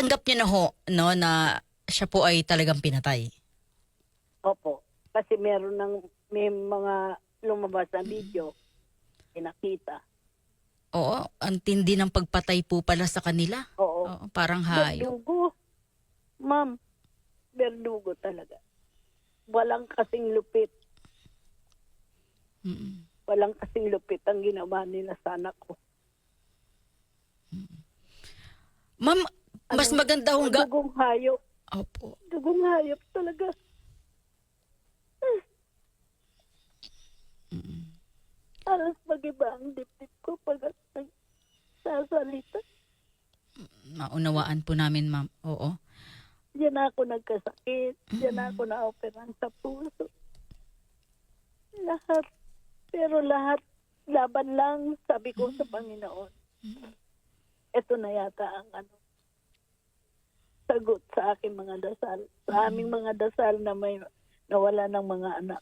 natanggap niyo na ho, no, na siya po ay talagang pinatay. Opo. Kasi meron ng, may mga lumabas na video, pinakita. Oo, ang tindi ng pagpatay po pala sa kanila. Oo. Oo, parang hayop. Berdugo. Ma'am, berdugo talaga. Walang kasing lupit. Mm. Walang kasing lupit ang ginawa nila sa anak ko. Ma'am, mas maganda hong ga... Dugong hayop. Opo. Dugong hayop talaga. Alas mag-iba ang dibdib ko pag nagsasalita. Maunawaan po namin, ma'am. Oo. Diyan ako nagkasakit. Diyan ako na-operang sa puso. Lahat. Pero lahat, laban lang, sabi ko sa Panginoon. Ito na yata ang ano, sagot sa aking mga dasal. Sa aming mga dasal na may nawala ng mga anak.